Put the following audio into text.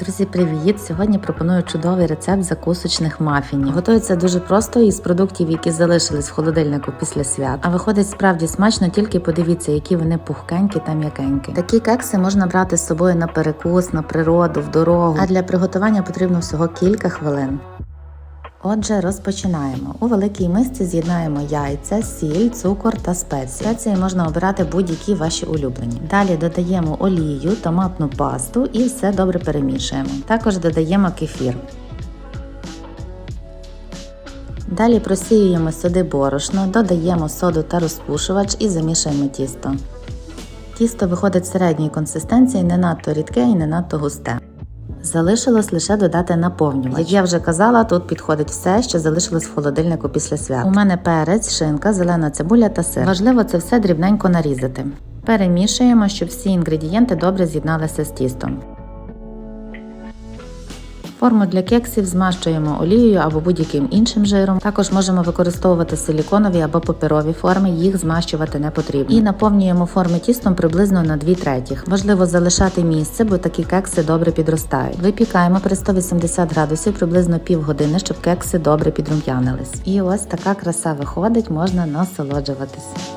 Друзі, привіт! Сьогодні пропоную чудовий рецепт закусочних мафінів. Готується дуже просто із продуктів, які залишились в холодильнику після свят. А виходить справді смачно, тільки подивіться, які вони пухкенькі та м'якенькі. Такі кекси можна брати з собою на перекус, на природу, в дорогу. А для приготування потрібно всього кілька хвилин. Отже, розпочинаємо. У великій мисці з'єднаємо яйця, сіль, цукор та спеції. Спеції можна обирати будь-які ваші улюблені. Далі додаємо олію, томатну пасту і все добре перемішуємо. Також додаємо кефір. Далі просіюємо сюди борошно, додаємо соду та розпушувач і замішуємо тісто. Тісто виходить середньої консистенції, не надто рідке і не надто густе. Залишилось лише додати наповнювач. Як я вже казала, тут підходить все, що залишилось в холодильнику після свят. У мене перець, шинка, зелена цибуля та сир. Важливо це все дрібненько нарізати. Перемішуємо, щоб всі інгредієнти добре з'єдналися з тістом. Форму для кексів змащуємо олією або будь-яким іншим жиром. Також можемо використовувати силіконові або паперові форми, їх змащувати не потрібно. І наповнюємо форми тістом приблизно на 2 третіх. Важливо залишати місце, бо такі кекси добре підростають. Випікаємо при 180 градусів приблизно півгодини, щоб кекси добре підрум'янились. І ось така краса виходить, можна насолоджуватись.